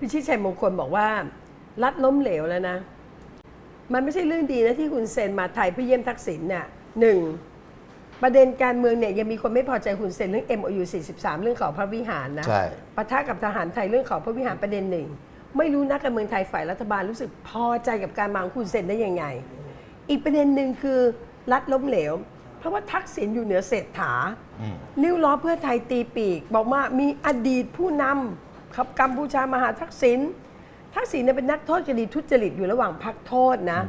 พิชิตชัยมงคลบอกว่า รัฐล้มเหลวแล้วนะ มันไม่ใช่เรื่องดีนะที่คุณเซนมาไทยเพื่อเยี่ยมทักษิณเนี่ยหนึ่งประเด็นการเมืองเนี่ยยังมีคนไม่พอใจคุณเซนเรื่อง MOU 43 เรื่องของพระวิหารนะใช่ปะทะกับทหารไทยเรื่องของพระวิหารประเด็นหนึ่งไม่รู้นักการเมืองไทยฝ่ายรัฐบาลรู้สึกพอใจกับการมาของคุณเซนได้ยังไง อีกประเด็นหนึ่งคือรัฐล้มเหลว เพราะว่าทักษิณอยู่เหนือเศรษฐานิ้วล้อเพื่อไทยตีปีก บอกว่ามีอดีตผู้นำ ขับกัมพูชามาหาทักษิณทักษิณเนี่ยเป็นนักโทษคดีทุจริตอยู่ระหว่างพักโทษนะ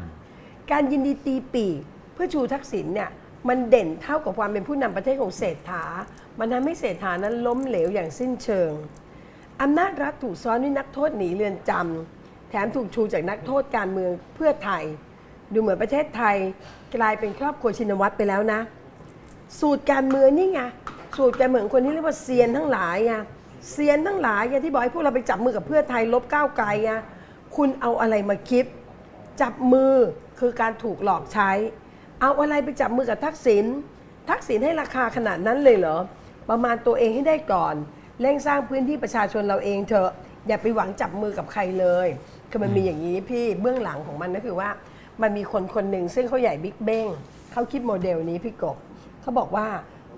การยินดีตีปีกเพื่อชูทักษิณเนี่ยมันเด่นเท่ากับความเป็นผู้นำประเทศของเศรษฐา มันทำให้เศรษฐานั้นล้มเหลวอย่างสิ้นเชิงอำนาจรัฐถูกซ้อนด้วยนักโทษหนีเรือนจำแถมถูกชูจากนักโทษการเมืองเพื่อไทย ดูเหมือนประเทศไทยกลายเป็นครอบครัวชินวัตรไปแล้วนะ สูตรการเมืองนี่ไงสูตรการเมืองคนที่เรียกว่าเซียนทั้งหลายไง เซียนทั้งหลายไงที่บอกให้พวกเราไปจับมือกับเพื่อไทยลบก้าวไกลไงคุณเอาอะไรมาคิด จับมือคือการถูกหลอกใช้ เอาอะไรไปจับมือกับทักษิณทักษิณให้ราคาขนาดนั้นเลยเหรอประมาณตัวเองให้ได้ก่อนเร่งสร้างพื้นที่ประชาชนเราเองเถอะ อย่าไปหวังจับมือกับใครเลยคือมันมีอย่างนี้พี่เบื้องหลังของมันก็คือว่า มันมีคนคนหนึ่งซึ่งเขาใหญ่บิ๊กเบ้งเขาคิดโมเดลนี้พี่กบเขาบอกว่า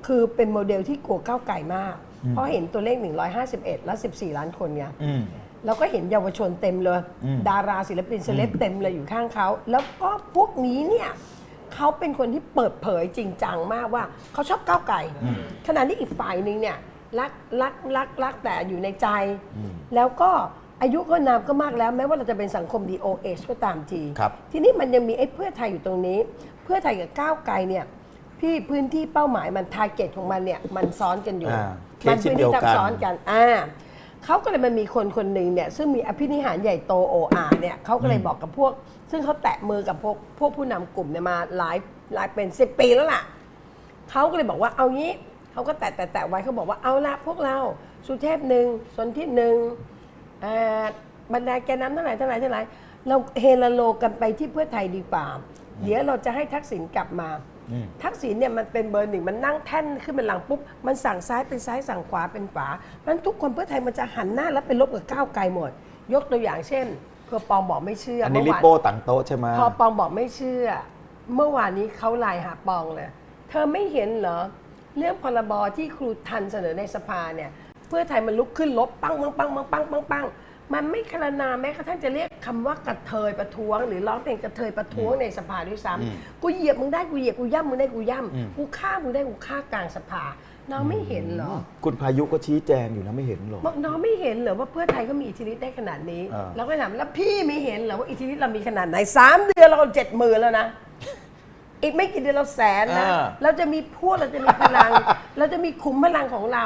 คือเป็นโมเดลที่กลัวก้าวไก่มาก เพราะเห็นตัวเลข 151 แล้ว 14 ล้านคนไงอืมแล้วก็เห็นเยาวชนเต็มเลย อืม ดาราศิลปินเซเลบเต็มเลยอยู่ข้างเขา แล้วก็พวกนี้เนี่ยเขาเป็นคนที่เปิดเผยจริงจังมากว่าเขาชอบก้าวไก่ขณะที่อีกฝ่ายหนึ่งเนี่ยรักรักรักรักแต่อยู่ในใจ แล้วก็อายุก็นามก็มากแล้ว แม้ว่าเราจะเป็นสังคม DOH ก็ตามที ครับ ทีนี้มันยังมีไอ้เพื่อไทยอยู่ตรงนี้ เพื่อไทยกับก้าวไกลเนี่ย พี่พื้นที่เป้าหมายมันทาร์เก็ตของมันเนี่ยมันซ้อนกันอยู่ อ่าเคมัสเช่พื้นนเดียที่วกัน ทับซ้อนกันอ่าเขาก็เลยมันมีคนคนหนึ่งเนี่ยซึ่งมีอภินิหารใหญ่โตโออาเนี่ยเขาก็เลยบอกกับพวก ซึ่งเขาแตะมือกับพวกพวกผู้นำกลุ่มเนี่ยมาหลายหลายเป็นสิบปีแล้วล่ะ เขาก็เลยบอกว่าเอางี้เขาก็แตะแตะแตะไว้เขาบอกว่าเอาละพวกเราสุเทพหนึ่งสนที่หนึ่งอ่าบรรดาแกนนำเท่าไหร่เท่าไหร่เท่าไหร่เราเฮลโลกันไปที่เพื่อไทยดีกว่าเดี๋ยวเราจะให้ทักษิณกลับมาอืม ทักษิณเนี่ยมันเป็นเบอร์หนึ่งมันนั่งแท่นขึ้นเป็นหลังปุ๊บ มันสั่งซ้ายเป็นซ้ายสั่งขวาเป็นขวาเพราะฉะนั้นทุกคนเพื่อไทยมันจะหันหน้าแล้วไปลบกับก้าวไกลหมด ยกตัวอย่างเช่นเพื่อปองบอกไม่เชื่ออัอันนี้ลิโป้ต่างโต๊ะใช่ไหมพอปองบอกไม่เชื่อ เมื่อวานนี้เขาไลน์หาปองเลยเธอไม่เห็นเหรอเรื่องพรบที่ครูทันเสนอในสภาเนี่ย เพื่อไทยมันลุกขึ้นลบปังปังปังปังปังปังปัง มันไม่คารนาแม้กระทั่งจะเรียกคำว่ากระเทยประท้วง หรือร้องเพลงกระเทยประท้วงในสภาด้วยซ้ำกูเหยียบมึงได้กูเหยียบกูย่ำมึงได้กูย่ำกูฆ่ามึงได้กูฆ่ากลางสภา น้องไม่เห็นเหรอ คุณพายุก็ชี้แจงอยู่นะไม่เห็นหรอกบอกน้องไม่เห็นเหรอว่าเพื่อไทยก็มีอิทธิฤทธิ์ได้ขนาดนี้ อ่าเราก็ถามแล้วพี่ไม่เห็นเหรอว่าอิทธิฤทธิ์เรามีขนาดไหนสามเดือนเราเจ็ดหมื่นแล้วนะ อีกไม่กี่เดือนเราแสนนะ อ่า เราจะมีพวกเราจะมีพลัง เราจะมีขุมพลังของเรา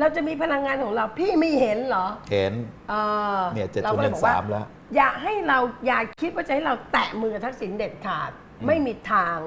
เราจะมีพลังงานของเรา พี่ไม่เห็นเหรอ เห็น เออเนี่ย7ราก็ลบอกสามแล้ว อย่าให้เราอย่าคิดว่าจะให้เราแตะมือกับทักษิณเด็ดขาด ไม่มีทาง